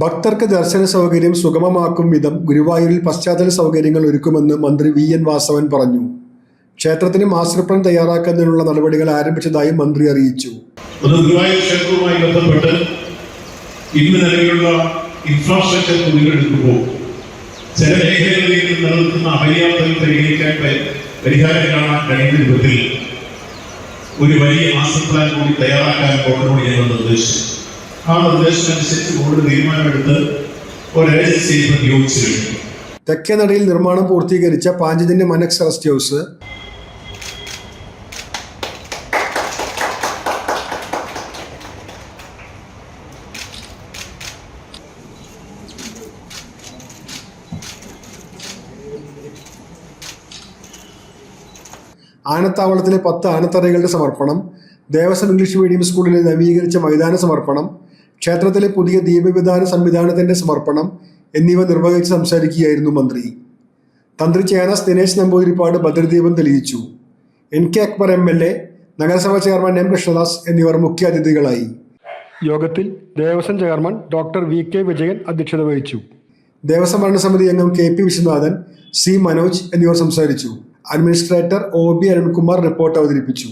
ഭക്തർക്ക് ദർശന സൗകര്യം സുഗമമാക്കും വിധം ഗുരുവായൂരിൽ പശ്ചാത്തല സൗകര്യങ്ങൾ ഒരുക്കുമെന്ന് മന്ത്രി വി എൻ വാസവൻ പറഞ്ഞു. ക്ഷേത്രത്തിന് മാസ്റ്റർ പ്ലാൻ തയ്യാറാക്കുന്നതിനുള്ള നടപടികൾ ആരംഭിച്ചതായും മന്ത്രി അറിയിച്ചു. ക്ഷേത്രവുമായി ബന്ധപ്പെട്ട് ഇന്ന് നിലവിലുള്ള ഇൻഫ്രാസ്ട്രക്ചർ മുതലെടുക്കുമ്പോൾ ചില മേഖലകളിൽ നിലനിൽക്കുന്ന അപര്യാപ്തകൾ പരിഹരിക്കാൻ പരിഹാരം കാണാൻ കഴിയുന്ന വിധത്തിൽ ഒരു വലിയ മാസ്റ്റർ പ്ലാൻ കൂടി തയ്യാറാക്കാൻ ബോർഡിനോട് ഞങ്ങൾ നിർദ്ദേശിച്ചു. ബോർഡ് തീരുമാനമെടുത്ത് ഒരു ഏജൻസിയെ ഇപ്പോൾ നിയോഗിച്ചിട്ടുണ്ട്. തെക്കേ നിർമ്മാണം പൂർത്തീകരിച്ച പാഞ്ചതിന്റെ മനക്സ് റെസ്റ്റ് ഹൗസ്. ആനത്താവളത്തിലെ പത്ത് ആനത്തറകളുടെ സമർപ്പണം ദേവസ്വം ഇംഗ്ലീഷ് മീഡിയം സ്കൂളിലെ നവീകരിച്ച മൈതാന സമർപ്പണം ക്ഷേത്രത്തിലെ പുതിയ ദീപവിധാന സംവിധാനത്തിന്റെ സമർപ്പണം എന്നിവ നിർവഹിച്ച് സംസാരിക്കുകയായിരുന്നു മന്ത്രി. തന്ത്രി ചേനാസ് ദിനേശ് നമ്പൂതിരിപ്പാട് ഭദ്രദീപം തെളിയിച്ചു. N K Akbar M L A നഗരസഭാ ചെയർമാൻ എം കൃഷ്ണദാസ് എന്നിവർ മുഖ്യാതിഥികളായി യോഗത്തിൽ Devaswom chairman doctor V K Vijayan അധ്യക്ഷത വഹിച്ചു. ദേവസ്വം ഭരണസമിതി അംഗം K P Viswanathan C Manoj എന്നിവർ സംസാരിച്ചു. Administrator O B Arunkumar report അവതരിപ്പിച്ചു.